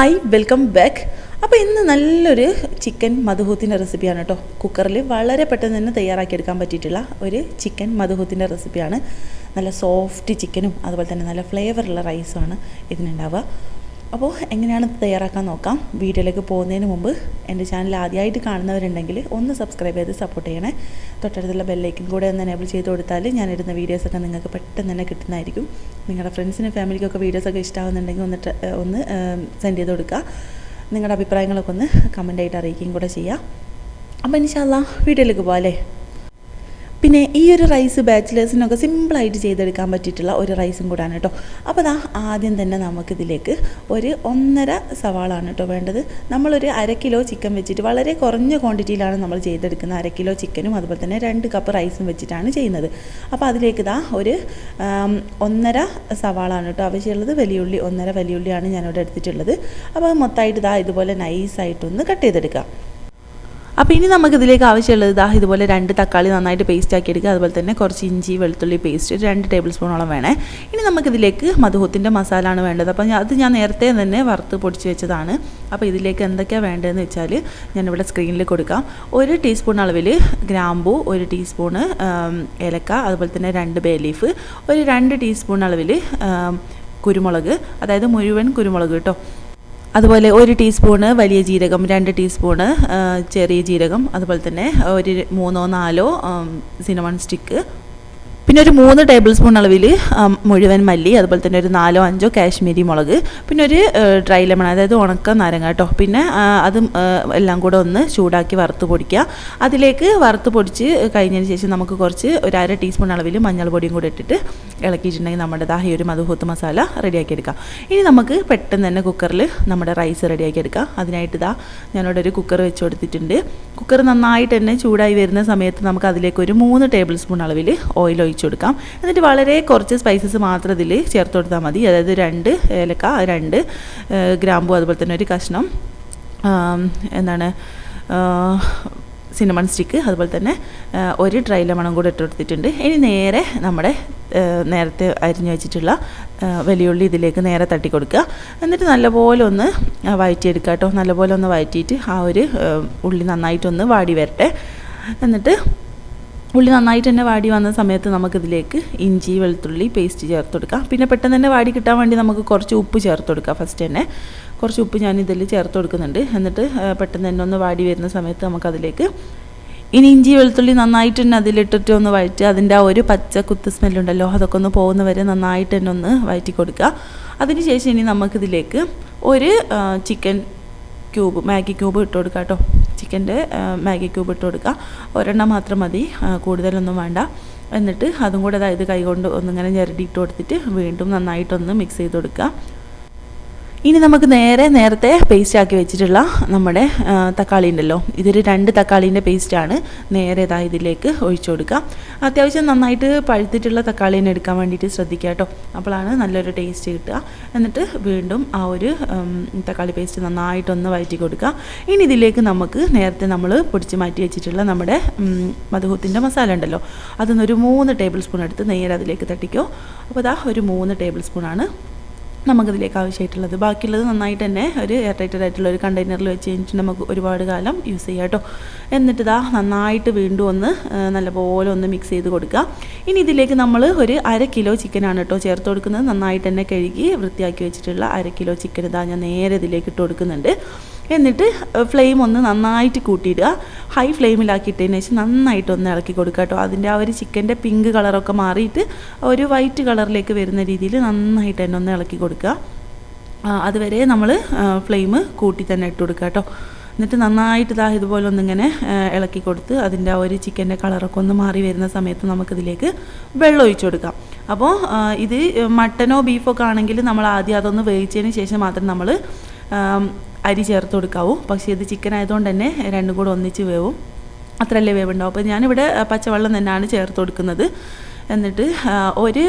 Hi welcome back അപ്പോൾ ഇന്ന് നല്ലൊരു ചിക്കൻ മധുഹൂത്തിന്റെ റെസിപ്പിയാണ് കേട്ടോ കുക്കറിൽ വളരെ പെട്ടെന്ന് തന്നെ തയ്യാറാക്കിയെടുക്കാൻ പറ്റിയിട്ടുള്ള ഒരു ചിക്കൻ മധുഹൂത്തിന്റെ റെസിപ്പിയാണ് നല്ല സോഫ്റ്റ് ചിക്കനും അതുപോലെ തന്നെ നല്ല ഫ്ലേവറുള്ള റൈസുമാണ് ഇതിനുണ്ടാവുക. അപ്പോൾ എങ്ങനെയാണ് തയ്യാറാക്കാൻ നോക്കാം? വീഡിയോയിലേക്ക് പോകുന്നതിന് മുമ്പ് എന്റെ ചാനൽ ആദ്യമായിട്ട് കാണുന്നവരുണ്ടെങ്കിൽ ഒന്ന് സബ്സ്ക്രൈബ് ചെയ്ത് സപ്പോർട്ട് ചെയ്യണേ. തൊട്ടടുത്തുള്ള ബെല്ലൈക്കും കൂടെ ഒന്ന് എനേബിൾ ചെയ്ത് കൊടുത്താൽ ഞാൻ ഞാനിടുന്ന വീഡിയോസൊക്കെ നിങ്ങൾക്ക് പെട്ടെന്ന് തന്നെ കിട്ടുന്നതായിരിക്കും. നിങ്ങളുടെ ഫ്രണ്ട്സിനും ഫാമിലിക്കൊക്കെ വീഡിയോസൊക്കെ ഇഷ്ടമാകുന്നുണ്ടെങ്കിൽ ഒന്ന് ഒന്ന് സെൻഡ് ചെയ്ത് കൊടുക്കുക. നിങ്ങളുടെ അഭിപ്രായങ്ങളൊക്കെ ഒന്ന് കമന്റായിട്ട് അറിയിക്കുകയും കൂടെ ചെയ്യാം. അപ്പോൾ ഇൻഷാല്ല വീഡിയോയിലേക്ക് പോകാം അല്ലേ? പിന്നെ ഈ ഒരു റൈസ് ബാച്ചിലേഴ്സിനൊക്കെ സിമ്പിളായിട്ട് ചെയ്തെടുക്കാൻ പറ്റിയിട്ടുള്ള ഒരു റൈസും കൂടാണ് കേട്ടോ അപ്പോൾ അതാ ആദ്യം തന്നെ നമുക്കിതിലേക്ക് ഒരു ഒന്നര സവാളാണ് കേട്ടോ വേണ്ടത്. നമ്മളൊരു അര കിലോ ചിക്കൻ വെച്ചിട്ട് വളരെ കുറഞ്ഞ ക്വാണ്ടിറ്റിയിലാണ് നമ്മൾ ചെയ്തെടുക്കുന്നത് അര കിലോ ചിക്കനും അതുപോലെ തന്നെ രണ്ട് കപ്പ് റൈസും വെച്ചിട്ടാണ് ചെയ്യുന്നത്. അപ്പോൾ അതിലേക്ക് ഇതാ ഒരു ഒന്നര സവാളാണ് കേട്ടോ ആവശ്യമുള്ളത്. വലിയുള്ളി ഒന്നര വലിയുള്ളിയാണ് ഞാനിവിടെ എടുത്തിട്ടുള്ളത്. അപ്പോൾ മൊത്തമായിട്ട് ഇതാ ഇതുപോലെ നൈസായിട്ടൊന്ന് കട്ട് ചെയ്തെടുക്കാം. അപ്പോൾ ഇനി നമുക്ക് ഇതിലേക്ക് ആവശ്യമുള്ളത് ഇതാ ഇതുപോലെ രണ്ട് തക്കാളി നന്നായിട്ട് പേസ്റ്റ് ആക്കി എടുക്കുക. അതുപോലെ തന്നെ കുറച്ച് ഇഞ്ചി വെളുത്തുള്ളി പേസ്റ്റ് ഒരു രണ്ട് ടേബിൾ സ്പൂണോളം വേണേ. ഇനി നമുക്കിതിലേക്ക് മധുഹത്തിന്റെ മസാല ആണ് വേണ്ടത് അപ്പോൾ അത് ഞാൻ നേരത്തെ തന്നെ വറുത്ത് പൊടിച്ച് വെച്ചതാണ്. അപ്പോൾ ഇതിലേക്ക് എന്തൊക്കെയാണ് വേണ്ടതെന്ന് വെച്ചാൽ ഞാനിവിടെ സ്ക്രീനിൽ കൊടുക്കാം. ഒരു ടീസ്പൂൺ അളവിൽ ഗ്രാമ്പൂ ഒരു ടീസ്പൂണ് ഏലക്ക അതുപോലെ തന്നെ രണ്ട് ബേ ലീഫ് ഒരു രണ്ട് ടീസ്പൂൺ അളവിൽ കുരുമുളക് അതായത് മുഴുവൻ കുരുമുളക് കേട്ടോ. അതുപോലെ ഒരു ടീസ്പൂണ് വലിയ ജീരകം രണ്ട് ടീസ്പൂണ് ചെറിയ ജീരകം അതുപോലെ തന്നെ ഒരു മൂന്നോ നാലോ സിനമൺ സ്റ്റിക്ക് പിന്നെ ഒരു മൂന്ന് ടേബിൾ സ്പൂൺ അളവിൽ മുഴുവൻ മല്ലി അതുപോലെ തന്നെ ഒരു നാലോ അഞ്ചോ കാശ്മീരി മുളക് പിന്നെ ഒരു ഡ്രൈ ലെമൺ അതായത് ഉണക്ക നാരങ്ങ കേട്ടോ പിന്നെ അത് എല്ലാം കൂടെ ഒന്ന് ചൂടാക്കി വറുത്ത് പൊടിക്കുക അതിലേക്ക് വറുത്ത് പൊടിച്ച് കഴിഞ്ഞതിന് ശേഷം നമുക്ക് കുറച്ച് ഒരു അര ടീസ്പൂൺ അളവിൽ മഞ്ഞൾപ്പൊടിയും കൂടെ ഇട്ടിട്ട് ഇളക്കിയിട്ടുണ്ടെങ്കിൽ നമ്മുടെ ദാഹി ഒരു മധുഹൂത്ത് മസാല റെഡിയാക്കി എടുക്കാം. ഇനി നമുക്ക് പെട്ടെന്ന് തന്നെ കുക്കറിൽ നമ്മുടെ റൈസ് റെഡിയാക്കി എടുക്കാം. അതിനായിട്ട് ഇതാ ഞാനിവിടെ ഒരു കുക്കർ വെച്ച് കൊടുത്തിട്ടുണ്ട്. കുക്കർ നന്നായിട്ട് തന്നെ ചൂടായി വരുന്ന സമയത്ത് നമുക്ക് അതിലേക്ക് ഒരു മൂന്ന് ടേബിൾ സ്പൂൺ അളവിൽ ഓയിൽ ഒഴിച്ചു കൊടുക്കാം എന്നിട്ട് വളരെ കുറച്ച് സ്പൈസസ് മാത്രം ഇതിൽ ചേർത്ത് കൊടുത്താൽ മതി. അതായത് രണ്ട് ഏലക്ക രണ്ട് ഗ്രാമ്പു അതുപോലെ തന്നെ ഒരു കഷ്ണം എന്താണ് സിനമൺ സ്റ്റിക്ക് അതുപോലെ തന്നെ ഒരു ഡ്രൈ ലെമണും കൂടെ ഇട്ട് കൊടുത്തിട്ടുണ്ട്. ഇനി നേരെ നമ്മുടെ നേരത്തെ അരിഞ്ഞു വെച്ചിട്ടുള്ള വലിയുള്ളി ഇതിലേക്ക് നേരെ തട്ടി കൊടുക്കുക. എന്നിട്ട് നല്ലപോലെ ഒന്ന് വഴറ്റിയെടുക്കുക കേട്ടോ. നല്ലപോലെ ഒന്ന് വഴറ്റിയിട്ട് ആ ഒരു ഉള്ളി നന്നായിട്ടൊന്ന് വാടി വരട്ടെ. എന്നിട്ട് ഉള്ളി നന്നായിട്ട് തന്നെ വാടി വന്ന സമയത്ത് നമുക്കിതിലേക്ക് ഇഞ്ചി വെളുത്തുള്ളി പേസ്റ്റ് ചേർത്ത് കൊടുക്കാം. പിന്നെ പെട്ടെന്ന് തന്നെ വാടി കിട്ടാൻ വേണ്ടി നമുക്ക് കുറച്ച് ഉപ്പ് ചേർത്ത് കൊടുക്കാം ഫസ്റ്റ് തന്നെ. കുറച്ച് ഉപ്പ് ഞാൻ ഇതിൽ ചേർത്ത് കൊടുക്കുന്നുണ്ട്. എന്നിട്ട് പെട്ടെന്ന് തന്നെ ഒന്ന് വാടി വരുന്ന സമയത്ത് നമുക്കതിലേക്ക് ഇനി ഇഞ്ചി വെളുത്തുള്ളി നന്നായിട്ട് തന്നെ അതിലിട്ടിട്ട് ഒന്ന് വഴറ്റി അതിന്റെ ആ ഒരു പച്ച കുത്ത് സ്മെല്ലുണ്ടല്ലോ അതൊക്കെ ഒന്ന് പോകുന്ന വരെ നന്നായിട്ട് തന്നെ ഒന്ന് വഴറ്റി കൊടുക്കുക. അതിനുശേഷം ഇനി നമുക്കിതിലേക്ക് ഒരു ചിക്കൻ ക്യൂബ് മാഗി ക്യൂബ് ഇട്ട് കൊടുക്കാം കേട്ടോ. ചിക്കന്റെ മാഗി ക്യൂബ് ഇട്ട് കൊടുക്കുക. ഒരെണ്ണം മാത്രം മതി. കൂടുതലൊന്നും വേണ്ട. എന്നിട്ട് അതും കൂടെ അതായത് കൈകൊണ്ട് ഒന്നിങ്ങനെ ഞെരടി ഇട്ട് കൊടുത്തിട്ട് വീണ്ടും നന്നായിട്ടൊന്ന് മിക്സ് ചെയ്ത് കൊടുക്കുക. ഇനി നമുക്ക് നേരെ നേരത്തെ പേസ്റ്റ് ആക്കി വെച്ചിട്ടുള്ള നമ്മുടെ തക്കാളി ഉണ്ടല്ലോ. ഇതൊരു രണ്ട് തക്കാളീന്റെ പേസ്റ്റാണ് നേരെ ഇതാ ഇതിലേക്ക് ഒഴിച്ചു കൊടുക്കുക. അത്യാവശ്യം നന്നായിട്ട് പഴുത്തിട്ടുള്ള തക്കാളി തന്നെ എടുക്കാൻ വേണ്ടിയിട്ട് ശ്രദ്ധിക്കുക കേട്ടോ. അപ്പോഴാണ് നല്ലൊരു ടേസ്റ്റ് കിട്ടുക. എന്നിട്ട് വീണ്ടും ആ ഒരു തക്കാളി പേസ്റ്റ് നന്നായിട്ടൊന്ന് വഴറ്റി കൊടുക്കുക. ഇനി ഇതിലേക്ക് നമുക്ക് നേരത്തെ നമ്മൾ പൊടിച്ച് മാറ്റി വെച്ചിട്ടുള്ള നമ്മുടെ മധുഹൂത്തിന്റെ മസാല ഉണ്ടല്ലോ. അതൊന്നൊരു മൂന്ന് ടേബിൾ സ്പൂൺ എടുത്ത് നേരെ അതിലേക്ക് തട്ടിക്കോ. അപ്പോൾ അതാ ഒരു മൂന്ന് ടേബിൾ സ്പൂണാണ് നമുക്കതിലേക്ക് ആവശ്യമായിട്ടുള്ളത്. ബാക്കിയുള്ളത് നന്നായിട്ട് തന്നെ ഒരു എയർ ടൈറ്റഡ് ആയിട്ടുള്ള ഒരു കണ്ടെയ്നറിൽ വെച്ച് കഴിഞ്ഞിട്ട് നമുക്ക് ഒരുപാട് കാലം യൂസ് ചെയ്യാം കേട്ടോ എന്നിട്ട് ഇതാ നന്നായിട്ട് വീണ്ടും ഒന്ന് നല്ലപോലെ ഒന്ന് മിക്സ് ചെയ്ത് കൊടുക്കുക. ഇനി ഇതിലേക്ക് നമ്മൾ ഒരു അര കിലോ ചിക്കനാണ് കേട്ടോ ചേർത്ത് കൊടുക്കുന്നത്. നന്നായിട്ട് തന്നെ കഴുകി വൃത്തിയാക്കി വെച്ചിട്ടുള്ള അര കിലോ ചിക്കൻ ഇതാ ഞാൻ നേരെ ഇതിലേക്ക് ഇട്ട് കൊടുക്കുന്നുണ്ട്. എന്നിട്ട് ഫ്ലെയിം ഒന്ന് നന്നായിട്ട് കൂട്ടിയിടുക. ഹൈ ഫ്ലെയിമിലാക്കിയിട്ടതിന് ശേഷം നന്നായിട്ട് ഒന്ന് ഇളക്കി കൊടുക്കുക കേട്ടോ. അതിന്റെ ആ ഒരു ചിക്കന്റെ പിങ്ക് കളറൊക്കെ മാറിയിട്ട് ഒരു വൈറ്റ് കളറിലേക്ക് വരുന്ന രീതിയിൽ നന്നായിട്ട് തന്നെ ഒന്ന് ഇളക്കി കൊടുക്കുക. അതുവരെ നമ്മൾ ഫ്ലെയിം കൂട്ടി തന്നെ ഇട്ട് കൊടുക്കുക കേട്ടോ. എന്നിട്ട് നന്നായിട്ട് ഇതാ ഇതുപോലെ ഒന്നിങ്ങനെ ഇളക്കി കൊടുത്ത് അതിന്റെ ആ ഒരു ചിക്കന്റെ കളറൊക്കെ ഒന്ന് മാറി വരുന്ന സമയത്ത് നമുക്കിതിലേക്ക് വെള്ളം ഒഴിച്ചു കൊടുക്കാം. അപ്പോൾ ഇത് മട്ടനോ ബീഫോ ഒക്കെ ആണെങ്കിൽ നമ്മൾ ആദ്യം അതൊന്ന് വേവിച്ചതിന് ശേഷം മാത്രം നമ്മൾ അരി ചേർത്ത് കൊടുക്കാവൂ. പക്ഷേ ഇത് ചിക്കൻ ആയതുകൊണ്ട് തന്നെ രണ്ടും കൂടെ ഒന്നിച്ച് വേവും. അത്രയല്ലേ വേവുണ്ടാവും. അപ്പോൾ ഞാനിവിടെ പച്ചവെള്ളം തന്നെയാണ് ചേർത്ത് കൊടുക്കുന്നത്. എന്നിട്ട് ഒരു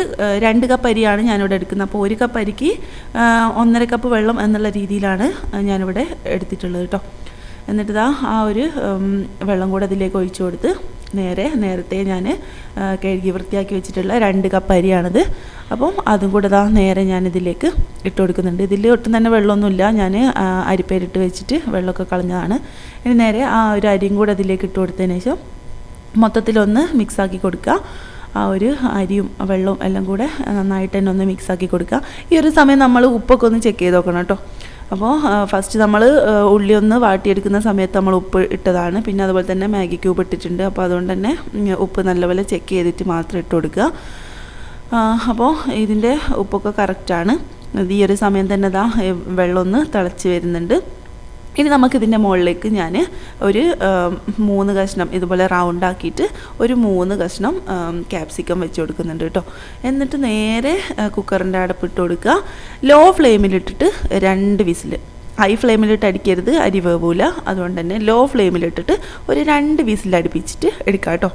രണ്ട് കപ്പ് അരിയാണ് ഞാനിവിടെ എടുക്കുന്നത്. അപ്പോൾ ഒരു കപ്പ് അരിക്ക് ഒന്നര കപ്പ് വെള്ളം എന്നുള്ള രീതിയിലാണ് ഞാനിവിടെ എടുത്തിട്ടുള്ളത് കേട്ടോ എന്നിട്ട് ഇതാ ആ ഒരു വെള്ളം കൂടെ അതിലേക്ക് ഒഴിച്ചു കൊടുത്ത് നേരെ നേരത്തെ ഞാൻ കഴുകി വൃത്തിയാക്കി വെച്ചിട്ടുള്ള രണ്ട് കപ്പ് അരിയാണിത്. അപ്പം അതും കൂടെ ഇതാ നേരെ ഞാനിതിലേക്ക് ഇട്ട് കൊടുക്കുന്നുണ്ട്. ഇതിൽ ഒട്ടും തന്നെ വെള്ളമൊന്നുമില്ല. ഞാൻ അരിപ്പേരിട്ട് വെച്ചിട്ട് വെള്ളമൊക്കെ കളഞ്ഞതാണ്. ഇനി നേരെ ആ ഒരു അരിയും കൂടെ അതിലേക്ക് ഇട്ട് കൊടുത്തതിന് ശേഷം മൊത്തത്തിലൊന്ന് മിക്സാക്കി കൊടുക്കുക. ആ ഒരു അരിയും വെള്ളവും എല്ലാം കൂടെ നന്നായിട്ട് തന്നെ ഒന്ന് മിക്സാക്കി കൊടുക്കുക. ഈ ഒരു സമയം നമ്മൾ ഉപ്പൊക്കെ ഒന്ന് ചെക്ക് ചെയ്ത് നോക്കണം കേട്ടോ. അപ്പോൾ ഫസ്റ്റ് നമ്മൾ ഉള്ളി ഒന്ന് വാട്ടിയെടുക്കുന്ന സമയത്ത് നമ്മൾ ഉപ്പ് ഇട്ടതാണ്. പിന്നെ അതുപോലെ തന്നെ മാഗി ക്യൂബ് ഇട്ടിട്ടുണ്ട്. അപ്പോൾ അതുകൊണ്ട് തന്നെ ഉപ്പ് നല്ലപോലെ ചെക്ക് ചെയ്തിട്ട് മാത്രം ഇട്ട് കൊടുക്കുക. അപ്പോൾ ഇതിന്റെ ഉപ്പൊക്കെ കറക്റ്റാണ് ഈ ഒരു സമയം തന്നെ ഇതാ വെള്ളമൊന്ന് തിളച്ച് വരുന്നുണ്ട്. ഇനി നമുക്കിതിന്റെ മുകളിലേക്ക് ഞാൻ ഒരു മൂന്ന് കഷ്ണം ഇതുപോലെ റൗണ്ട് ആക്കിയിട്ട് ഒരു മൂന്ന് കഷ്ണം ക്യാപ്സിക്കം വെച്ച് കൊടുക്കുന്നുണ്ട് കേട്ടോ. എന്നിട്ട് നേരെ കുക്കറിന്റെ അടപ്പിട്ട് കൊടുക്കുക. ലോ ഫ്ലെയിമിലിട്ടിട്ട് രണ്ട് വിസിൽ ഹൈ ഫ്ലെയിമിലിട്ട് അടിക്കരുത് അരി വേവൂല. അതുകൊണ്ട് തന്നെ ലോ ഫ്ലെയിമിലിട്ടിട്ട് ഒരു രണ്ട് വിസിൽ അടുപ്പിച്ചിട്ട് എടുക്കാം കേട്ടോ.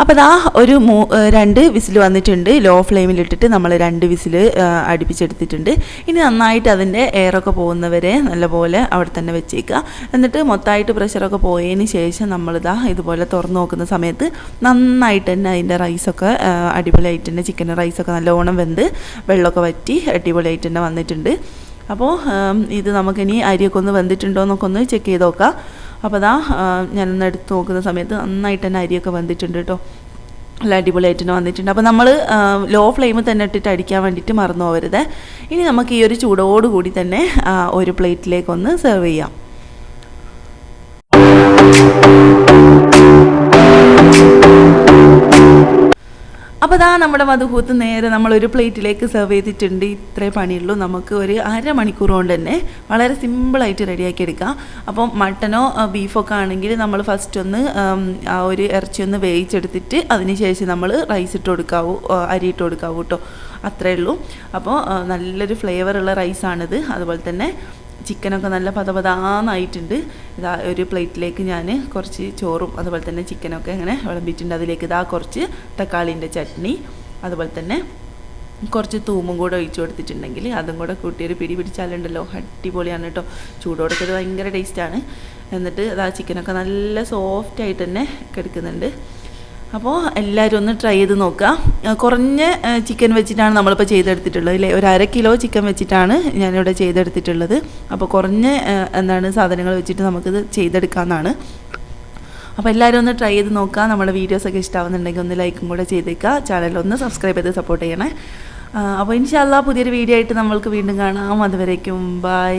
അപ്പോൾ അതാ ഒരു മൂ രണ്ട് വിസിൽ വന്നിട്ടുണ്ട്. ലോ ഫ്ലെയിമിലിട്ടിട്ട് നമ്മൾ രണ്ട് വിസിൽ അടുപ്പിച്ചെടുത്തിട്ടുണ്ട്. ഇനി നന്നായിട്ട് അതിന്റെ എയറൊക്കെ പോകുന്നവരെ നല്ലപോലെ അവിടെ തന്നെ വെച്ചേക്കുക. എന്നിട്ട് മൊത്തമായിട്ട് പ്രഷറൊക്കെ പോയതിന് ശേഷം നമ്മളിതാ ഇതുപോലെ തുറന്നു നോക്കുന്ന സമയത്ത് നന്നായിട്ട് തന്നെ അതിന്റെ റൈസൊക്കെ അടിപൊളിയായിട്ട് തന്നെ ചിക്കൻ റൈസൊക്കെ നല്ലോണം വെന്ത് വെള്ളമൊക്കെ വറ്റി അടിപൊളിയായിട്ട് തന്നെ വന്നിട്ടുണ്ട്. അപ്പോൾ ഇത് നമുക്കിനി അരിയൊക്കെ ഒന്ന് വെന്തിട്ടുണ്ടോ എന്നൊക്കെ ഒന്ന് ചെക്ക് ചെയ്ത് നോക്കാം. അപ്പോൾ അതാ ഞാനൊന്ന് എടുത്ത് നോക്കുന്ന സമയത്ത് നന്നായിട്ട് തന്നെ അരിയൊക്കെ വന്നിട്ടുണ്ട് കേട്ടോ നല്ല അടിപൊളിയായിട്ട് തന്നെ വന്നിട്ടുണ്ട്. അപ്പോൾ നമ്മൾ ലോ ഫ്ലെയിമിൽ തന്നെ ഇട്ടിട്ട് അടിക്കാൻ വേണ്ടിയിട്ട് മറന്നു പോകരുത് ഇനി നമുക്ക് ഈ ഒരു ചൂടോടുകൂടി തന്നെ ഒരു പ്ലേറ്റിലേക്കൊന്ന് സെർവ് ചെയ്യാം. അതാ നമ്മുടെ മധുഹൂത്ത് നേരെ ഒരു പ്ലേറ്റിലേക്ക് സെർവ് ചെയ്തിട്ടുണ്ട്. ഇത്രേ പണിയുള്ളൂ. നമുക്ക് ഒരു അരമണിക്കൂർ കൊണ്ട് തന്നെ വളരെ സിമ്പിളായിട്ട് റെഡിയാക്കി എടുക്കാം. അപ്പം മട്ടനോ ബീഫൊക്കെ ബീഫോ ആണെങ്കിൽ നമ്മൾ ഫസ്റ്റ് ഒന്ന് ആ ഒരു ഇറച്ചി ഒന്ന് വേവിച്ചെടുത്തിട്ട് അതിനുശേഷം നമ്മൾ റൈസ് ഇട്ട് കൊടുക്കാവൂ അരി ഇട്ട് കൊടുക്കാവൂ കേട്ടോ അത്രേ ഉള്ളൂ. അപ്പോൾ നല്ലൊരു ഫ്ലേവറുള്ള റൈസാണിത് അതുപോലെ തന്നെ ചിക്കനൊക്കെ നല്ല പതപതാന്നായിട്ടുണ്ട്. ഇതാ ഒരു പ്ലേറ്റിലേക്ക് ഞാൻ കുറച്ച് ചോറും അതുപോലെ തന്നെ ചിക്കനൊക്കെ ഇങ്ങനെ വിളമ്പിയിട്ടുണ്ട്. അതിലേക്ക് ഇതാ കുറച്ച് തക്കാളിന്റെ ചട്നി അതുപോലെ തന്നെ കുറച്ച് തൂമും കൂടെ ഒഴിച്ചു കൊടുത്തിട്ടുണ്ടെങ്കിൽ അതും കൂടെ കൂട്ടി ഒരു പിടി പിടിച്ചാലുണ്ടല്ലോ. അടിപൊളിയാണ് കേട്ടോ. ചൂടോടൊക്കെ ഭയങ്കര ടേസ്റ്റാണ് എന്നിട്ട് അതാ ചിക്കനൊക്കെ നല്ല സോഫ്റ്റായിട്ട് തന്നെ കിടക്കുന്നുണ്ട്. അപ്പോൾ എല്ലാവരും ഒന്ന് ട്രൈ ചെയ്ത് നോക്കുക കുറഞ്ഞ ചിക്കൻ വെച്ചിട്ടാണ് നമ്മളിപ്പോൾ ചെയ്തെടുത്തിട്ടുള്ളത് അല്ലേ? ഒരു അര കിലോ ചിക്കൻ വെച്ചിട്ടാണ് ഞാനിവിടെ ചെയ്തെടുത്തിട്ടുള്ളത്. അപ്പോൾ കുറഞ്ഞ എന്താണ് സാധനങ്ങൾ വെച്ചിട്ട് നമുക്കിത് ചെയ്തെടുക്കാമെന്നാണ് അപ്പോൾ എല്ലാവരും ഒന്ന് ട്രൈ ചെയ്ത് നോക്കുക നമ്മുടെ വീഡിയോസൊക്കെ ഇഷ്ടമാവുന്നുണ്ടെങ്കിൽ ഒന്ന് ലൈക്കും കൂടെ ചെയ്തേക്കുക ചാനലൊന്ന് സബ്സ്ക്രൈബ് ചെയ്ത് സപ്പോർട്ട് ചെയ്യണേ. അപ്പോൾ ഇൻഷാല്ല പുതിയൊരു വീഡിയോ ആയിട്ട് നമ്മൾക്ക് വീണ്ടും കാണാം. അതുവരേക്കും ബൈ